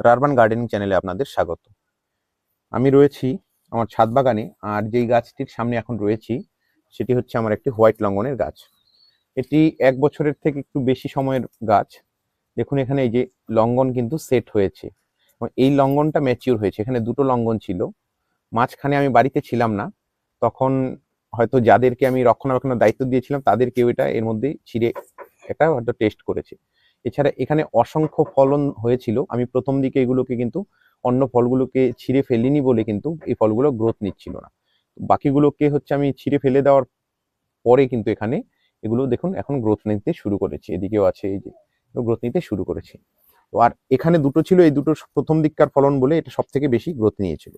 রারবান gardening চ্যানেলে আপনাদের স্বাগত। আমি রয়েছি আমার ছাদ বাগানে, আর যেই গাছটির সামনে এখন রয়েছি, সেটি হচ্ছে আমার একটি হোয়াইট লঙ্গনের গাছ। এটি এক বছরের থেকে একটু বেশি সময়ের গাছ। দেখুন এখানে এই যে লঙ্গন কিন্তু সেট হয়েছে। এই লঙ্গনটা ম্যাচিওর হয়েছে। এখানে দুটো লঙ্গন ছিল। মাঝখানে আমি বাড়িতে ছিলাম না। তখন হয়তো যাদেরকে আমি রক্ষণাবেক্ষণের দায়িত্ব দিয়েছিলাম তাদের কেউ এটা এর মধ্যে ছিঁড়ে এটা হয়তো টেস্ট করেছে। এছাড়া এখানে অসংখ্য ফলন হয়েছিল। আমি প্রথম দিকে এগুলোকে কিন্তু অন্য ফলগুলোকে ছিঁড়ে ফেলিনি বলে কিন্তু এই ফলগুলো গ্রোথ নিচ্ছিল না। বাকিগুলোকে হচ্ছে আমি ছিঁড়ে ফেলে দেওয়ার পরে কিন্তু এখানে এগুলো দেখুন এখন গ্রোথ নিতে শুরু করেছে। এদিকেও আছে এই যে গ্রোথ নিতে শুরু করেছে। তো আর এখানে দুটো ছিল, এই দুটো প্রথম দিককার ফলন বলে এটা সব থেকে বেশি গ্রোথ নিয়েছিল।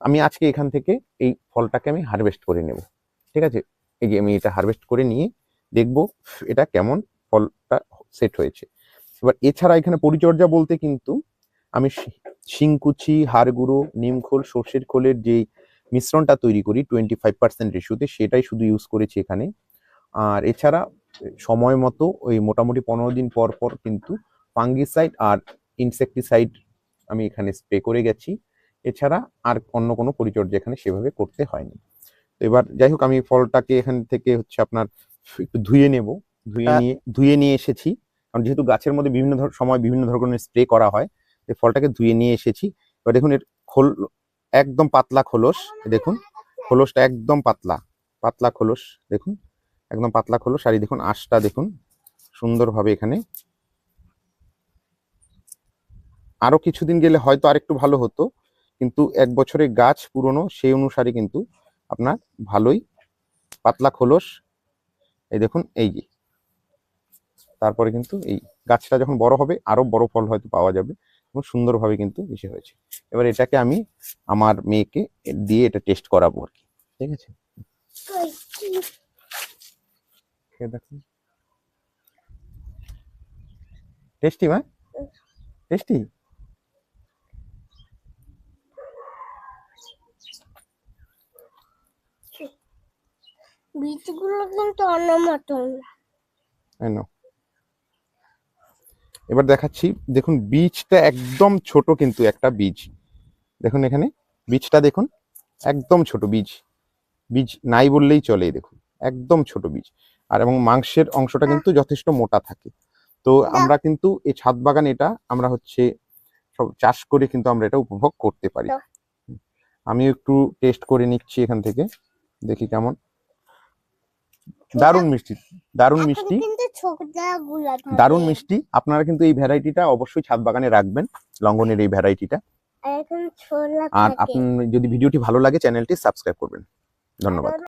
আমি আজকে এখান থেকে এই ফলটাকে আমি হারভেস্ট করে নেব। ঠিক আছে? এই যে আমি এটা হারভেস্ট করে নিয়ে দেখব এটা কেমন ফলটা সেট হয়েছে। এবার এছাড়া এখানে পরিচর্যা বলতে কিন্তু আমি শিংকুচি হাড় গুঁড়ো নিমখোল সর্ষের খোলের যে মিশ্রণটা তৈরি করি টোয়েন্টি ফাইভ পার্সেন্ট রেশিওতে সেটাই শুধু ইউজ করেছি এখানে। আর এছাড়া সময় মতো ওই মোটামুটি পনেরো দিন পর পর কিন্তু ফাঙ্গিসাইড আর ইনসেকটিসাইড আমি এখানে স্প্রে করে গেছি। এছাড়া আর অন্য কোনো পরিচর্যা এখানে সেভাবে করতে হয়নি। তো এবার যাই হোক আমি ফলটাকে এখান থেকে হচ্ছে আপনার একটু ধুয়ে নেব। ধুয়ে নিয়ে ধুয়ে নিয়ে এসেছি। কারণ যেহেতু গাছের মধ্যে বিভিন্ন সময় বিভিন্ন ধরনের স্প্রে করা হয় এই ফলটাকে ধুয়ে নিয়ে এসেছি। এবার দেখুন, এর খোল, একদম পাতলা খোলস, দেখুন, খোলসটা একদম পাতলা পাতলা খোলস, দেখুন, একদম পাতলা খোলস, আর দেখুন, আঁশটা দেখুন, সুন্দরভাবে এখানে। আরও কিছুদিন গেলে হয়তো আরেকটু ভালো হতো, কিন্তু এক বছরে গাছ পুরনো, সেই অনুসারে কিন্তু আপনার ভালোই পাতলা খোলস, এই দেখুন, এই যে। তারপরে কিন্তু এই গাছটা যখন বড় হবে আরও বড় ফল হয়তো পাওয়া যাবে এবং সুন্দরভাবে কিন্তু এসে হয়েছে। এবার এটাকে আমি আমার মেয়েকে দিয়ে এটা টেস্ট করাবো আর কি ঠিক আছে? দেখুন টেস্টি মা? টেস্টি বীজগুলো কিন্তু অন্য মতন know. এবার দেখাচ্ছি দেখুন বীজটা একদম ছোট কিন্তু একটা বীজ। দেখুন এখানে বীজটা দেখুন একদম ছোট বীজ। বীজ নাই বললেই চলে দেখুন একদম ছোট বীজ। আর এবং মাংসের অংশটা কিন্তু যথেষ্ট মোটা থাকে। তো আমরা কিন্তু এই ছাদ বাগান এটা আমরা হচ্ছে সব চাষ করে কিন্তু আমরা এটা উপভোগ করতে পারি। আমি একটু টেস্ট করে নিচ্ছি এখান থেকে দেখি কেমন। দারুণ মিষ্টি দারুণ মিষ্টি। দারুণ দারুণ মিষ্টি। আপনারা কিন্তু এই ভ্যারাইটিটা অবশ্যই ছাদ বাগানে রাখবেন লঙ্গনের এই ভ্যারাইটিটা। আর আপনি যদি ভিডিওটি ভালো লাগে চ্যানেলটি সাবস্ক্রাইব করবেন। ধন্যবাদ।